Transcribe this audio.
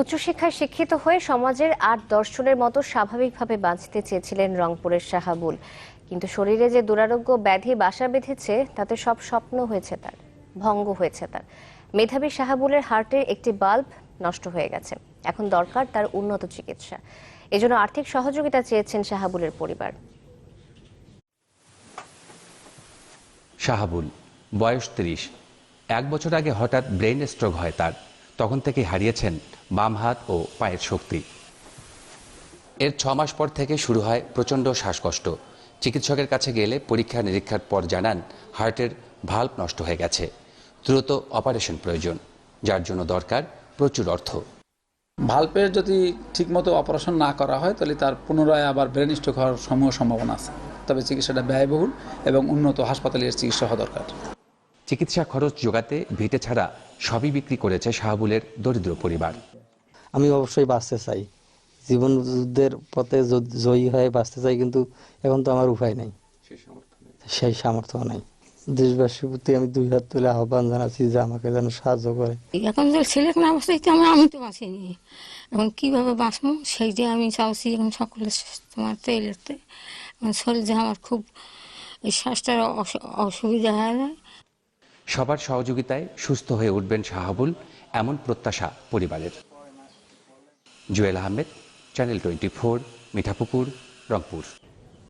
উচ্চশিক্ষায় শিক্ষিত হয়ে সমাজের আট দর্শনের মতো স্বাভাবিকভাবে বাঁচতে চেয়েছিলেন রংপুরের শাহাবুল কিন্তু শরীরে যে দুরারোগ্য ব্যাধি বাসা বেঁধেছে, তাতে সব স্বপ্ন হয়েছে তার, ভঙ্গ হয়েছে তার। মেধাবী শাহাবুলের হার্টের একটি বাল্ব নষ্ট হয়ে গেছে। এখন দরকার তার উন্নত চিকিৎসা। এজন্য আর্থিক সহযোগিতা চেয়েছেন শাহাবুলের পরিবার। শাহাবুল বয়স তিরিশ। এক বছর আগে হঠাৎ ব্রেন স্ট্রোক হয় তার। তখন থেকে হারিয়েছেন বাম হাত ও পায়ের শক্তি। এর ছ মাস পর থেকে শুরু হয় প্রচণ্ড শ্বাসকষ্ট। চিকিৎসকের কাছে গেলে পরীক্ষা নিরীক্ষার পর জানান, হার্টের ভাল্ব নষ্ট হয়ে গেছে। দ্রুত অপারেশন প্রয়োজন, যার জন্য দরকার প্রচুর অর্থ। ভাল্পের যদি ঠিকমতো অপারেশন না করা হয়, তাহলে তার পুনরায় আবার ব্রেন স্ট্রোক হওয়ার সমূহ সম্ভাবনা আছে। তবে চিকিৎসাটা ব্যয়বহুল এবং উন্নত হাসপাতালের চিকিৎসা হওয়া দরকার। চিকিৎসা খরচ যোগাতে ভিটে ছাড়া সবই বিক্রি করেছে শাহাবুলের দরিদ্র পরিবার। আমি অবশ্যই বাঁচতে চাই। জীবন যুদ্ধের পথে জয়ী হয়ে বাঁচতে চাই কিন্তু এখন তো আমার উপায় নেই। সেই সামর্থ্য নাই। দেশবাসীর প্রতি আমি দুই হাত তুলে আহ্বান জানাচ্ছি যে আমাকে যেন সাহায্য করে। এখন যে ছেলে না বাঁচাইতে আমি আমি তো বাঁচিনি। এখন কীভাবে বাঁচবো? সেইটাই আমি চাচ্ছি এখন সকলে তোমার তেলেতে এখন শরীর যে আমার খুব এই শ্বাসটার অসুবিধা হয়ে যায় সবার সহযোগিতায় সুস্থ হয়ে উঠবেন শাহাবুল এমন প্রত্যাশা পরিবারের। Jewel Ahmed channel twenty four Mithapukur, Rangpur.